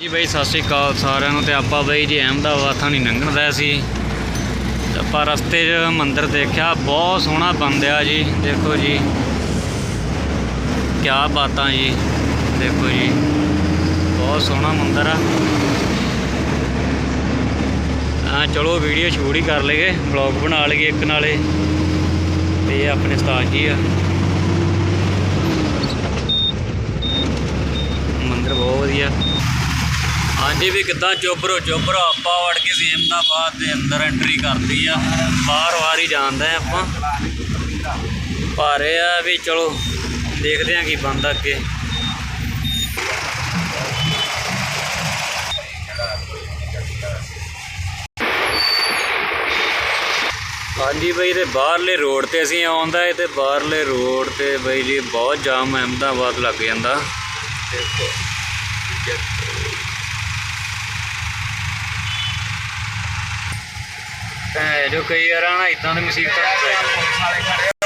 ਜੀ ਬਈ, ਸਤਿ ਸ਼੍ਰੀ ਅਕਾਲ ਸਾਰਿਆਂ ਨੂੰ ਤੇ ਆਪਾਂ ਬਈ ਜੀ ਅਹਿਮਦਾਬਾਦ ਥਾਂ ਨਹੀਂ ਲੰਘਣ ਦਾ ਸੀ। ਆਪਾਂ ਰਸਤੇ 'ਚ ਮੰਦਿਰ ਦੇਖਿਆ, ਬਹੁਤ ਸੋਹਣਾ ਬੰਦਿਆ ਜੀ, ਦੇਖੋ ਜੀ। ਕਿਆ ਬਾਤਾਂ ਜੀ, ਦੇਖੋ ਜੀ। ਬਹੁਤ ਸੋਹਣਾ ਮੰਦਿਰ ਆ। ਆ ਚਲੋ ਵੀਡੀਓ ਸ਼ੂਟ ਹੀ ਕਰ ਲਈਏ, ਵਲੌਗ ਬਣਾ ਲਈਏ ਇੱਕ ਨਾਲੇ। ਤੇ ਆਪਣੇ ਉਸਤਾਦ ਜੀ ਆ ਮੰਦਿਰ ਬਹੁਤ ਵਧੀਆ ਹਾਂਜੀ ਵੀ ਕਿੱਦਾਂ ਚੋਬਰੋ ਚੋਬਰੋ, ਆਪਾਂ ਵੜ ਕੇ ਸੀ ਅਹਿਮਦਾਬਾਦ ਦੇ ਅੰਦਰ ਐਂਟਰੀ ਕਰਦੀ ਆ। ਬਾਹਰ ਹੀ ਜਾਂਦਾ ਆਪਾਂ। ਪਰ ਇਹ ਆ ਵੀ ਚਲੋ, ਦੇਖਦੇ ਆ ਕੀ ਬਣਦਾ ਅੱਗੇ। ਹਾਂਜੀ ਬਈ, ਤੇ ਬਾਹਰਲੇ ਰੋਡ ਤੇ ਅਸੀਂ ਆਉਂਦਾ ਏ, ਤੇ ਬਾਹਰਲੇ ਰੋਡ ਤੇ ਬਈ ਜੀ, ਬਹੁਤ ਜਾਮ ਅਹਿਮਦਾਬਾਦ ਲੱਗ ਜਾਂਦਾ। ਦੇਖੋ ਜੋ ਕਈ ਵਾਰ ਨਾ ਇਦਾਂ ਦੀ ਮੁਸੀਬਤਾਂ